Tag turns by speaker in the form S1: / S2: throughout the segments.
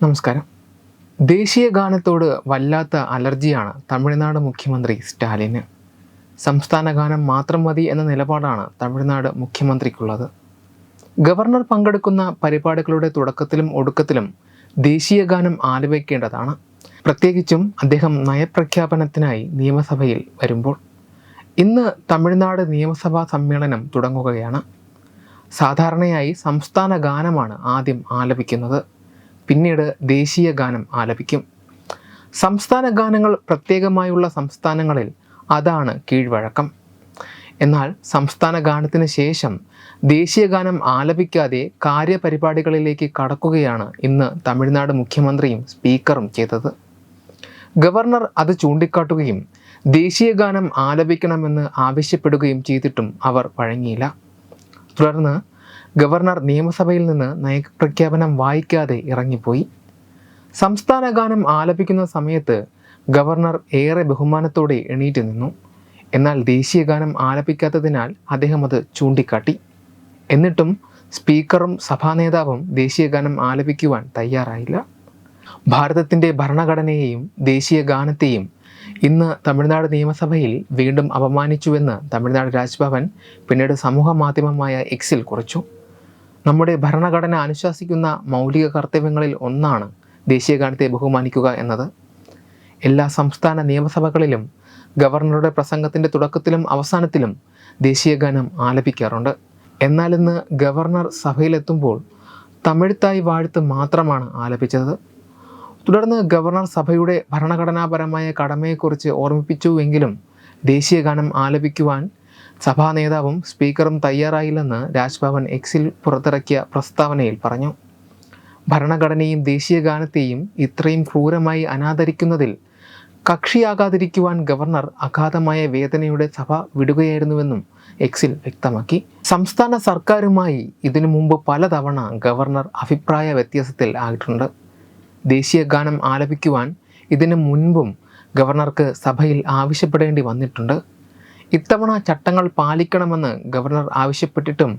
S1: നമസ്കാരം. ദേശീയ ഗാനത്തോട് വല്ലാത്ത അലർജിയാണ് തമിഴ്നാട് മുഖ്യമന്ത്രി സ്റ്റാലിന്. സംസ്ഥാന ഗാനം മാത്രം മതി എന്ന നിലപാടാണ് തമിഴ്നാട് മുഖ്യമന്ത്രിക്കുള്ളത്. ഗവർണർ പങ്കെടുക്കുന്ന പരിപാടികളുടെ തുടക്കത്തിലും ഒടുക്കത്തിലും ദേശീയ ഗാനം ആലപിക്കേണ്ടതാണ്. പ്രത്യേകിച്ചും അദ്ദേഹം നയപ്രഖ്യാപനത്തിനായി നിയമസഭയിൽ വരുമ്പോൾ. ഇന്ന് തമിഴ്നാട് നിയമസഭാ സമ്മേളനം തുടങ്ങുകയാണ്. സാധാരണയായി സംസ്ഥാന ഗാനമാണ് ആദ്യം ആലപിക്കുന്നത്. പിന്നീട് ദേശീയ ഗാനം ആലപിക്കും. സംസ്ഥാന ഗാനങ്ങൾ പ്രത്യേകമായുള്ള സംസ്ഥാനങ്ങളിൽ അതാണ് കീഴ്വഴക്കം. എന്നാൽ സംസ്ഥാന ഗാനത്തിന് ശേഷം ദേശീയ ഗാനം ആലപിക്കാതെ കാര്യപരിപാടികളിലേക്ക് കടക്കുകയാണ് ഇന്ന് തമിഴ്നാട് മുഖ്യമന്ത്രിയും സ്പീക്കറും ചെയ്തത്. ഗവർണർ അത് ചൂണ്ടിക്കാട്ടുകയും ദേശീയ ഗാനം ആലപിക്കണമെന്ന് ആവശ്യപ്പെടുകയും ചെയ്തിട്ടും അവർ വഴങ്ങിയില്ല. തുടർന്ന് ഗവർണർ നിയമസഭയിൽ നിന്ന് നയപ്രഖ്യാപനം വായിക്കാതെ ഇറങ്ങിപ്പോയി. സംസ്ഥാന ഗാനം ആലപിക്കുന്ന സമയത്ത് ഗവർണർ ഏറെ ബഹുമാനത്തോടെ എണീറ്റ് നിന്നു. എന്നാൽ ദേശീയ ഗാനം ആലപിക്കാത്തതിനാൽ അദ്ദേഹം അത് ചൂണ്ടിക്കാട്ടി. എന്നിട്ടും സ്പീക്കറും സഭാ നേതാവും ദേശീയ ഗാനം ആലപിക്കുവാൻ തയ്യാറായില്ല. ഭാരതത്തിന്റെ ഭരണഘടനയെയും ദേശീയ ഗാനത്തെയും ഇന്ന് തമിഴ്നാട് നിയമസഭയിൽ വീണ്ടും അപമാനിച്ചുവെന്ന് തമിഴ്നാട് രാജ്ഭവൻ പിന്നീട് സമൂഹ മാധ്യമമായ എക്സിൽ കുറിച്ചു. നമ്മുടെ ഭരണഘടന അനുശാസിക്കുന്ന മൗലിക കർത്തവ്യങ്ങളിൽ ഒന്നാണ് ദേശീയഗാനത്തെ ബഹുമാനിക്കുക എന്നത്. എല്ലാ സംസ്ഥാന നിയമസഭകളിലും ഗവർണറുടെ പ്രസംഗത്തിന്റെ തുടക്കത്തിലും അവസാനത്തിലും ദേശീയഗാനം ആലപിക്കാറുണ്ട്. എന്നാൽ ഇന്ന് ഗവർണർ സഭയിലെത്തുമ്പോൾ തമിഴ്ത്തായി വാഴ്ത്ത് മാത്രമാണ് ആലപിച്ചത്. തുടർന്ന് ഗവർണർ സഭയുടെ ഭരണഘടനാപരമായ കടമയെക്കുറിച്ച് ഓർമ്മിപ്പിച്ചുവെങ്കിലും ദേശീയഗാനം ആലപിക്കുവാൻ സഭാ നേതാവും സ്പീക്കറും തയ്യാറായില്ലെന്ന് രാജ്ഭവൻ എക്സിൽ പുറത്തിറക്കിയ പ്രസ്താവനയിൽ പറഞ്ഞു. ഭരണഘടനയും ദേശീയ ഗാനത്തെയും ഇത്രയും ക്രൂരമായി അനാദരിക്കുന്നതിൽ കക്ഷിയാകാതിരിക്കുവാൻ ഗവർണർ അഗാധമായ വേദനയുടെ സഭ വിടുകയായിരുന്നുവെന്നും എക്സിൽ വ്യക്തമാക്കി. സംസ്ഥാന സർക്കാരുമായി ഇതിനു മുമ്പ് പലതവണ ഗവർണർ അഭിപ്രായ വ്യത്യാസത്തിൽ ആയിട്ടുണ്ട്. ദേശീയ ഗാനം ആലപിക്കുവാൻ ഇതിനു മുൻപും ഗവർണർക്ക് സഭയിൽ ആവശ്യപ്പെടേണ്ടി വന്നിട്ടുണ്ട്. ഇത്തവണ ചട്ടങ്ങൾ പാലിക്കണമെന്ന് ഗവർണർ ആവശ്യപ്പെട്ടിട്ടും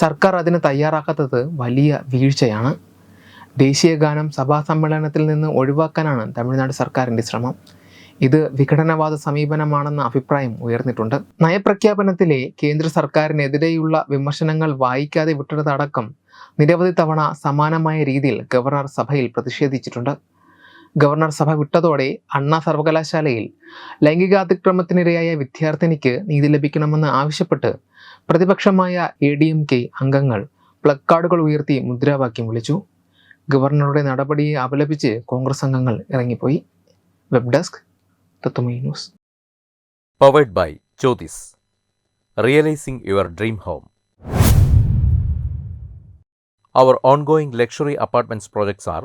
S1: സർക്കാർ അതിന് തയ്യാറാക്കാത്തത് വലിയ വീഴ്ചയാണ്. ദേശീയ ഗാനം സഭാ സമ്മേളനത്തിൽ നിന്ന് ഒഴിവാക്കാനാണ് തമിഴ്നാട് സർക്കാരിന്റെ ശ്രമം. ഇത് വിഘടനവാദ സമീപനമാണെന്ന അഭിപ്രായം ഉയർന്നിട്ടുണ്ട്. നയപ്രഖ്യാപനത്തിലെ കേന്ദ്ര സർക്കാരിനെതിരെയുള്ള വിമർശനങ്ങൾ വായിക്കാതെ വിട്ടതടക്കം നിരവധി തവണ സമാനമായ രീതിയിൽ ഗവർണർ സഭയിൽ പ്രതിഷേധിച്ചിട്ടുണ്ട്. ഗവർണർ സഭ വിട്ടതോടെ അണ്ണാ സർവകലാശാലയിൽ ലൈംഗികാതിക്രമത്തിനിരയായ വിദ്യാർത്ഥിനിക്ക് നീതി ലഭിക്കണമെന്ന് ആവശ്യപ്പെട്ട് പ്രതിപക്ഷമായ എ ഡി എം കെ അംഗങ്ങൾ പ്ലക്കാർഡുകൾ ഉയർത്തി മുദ്രാവാക്യം വിളിച്ചു ഗവർണറുടെ നടപടിയെ അപലപിച്ച് കോൺഗ്രസ് അംഗങ്ങൾ ഇറങ്ങിപ്പോയി web desk news
S2: powered by Jyotis. Realising your dream home. Our ongoing luxury apartments projects are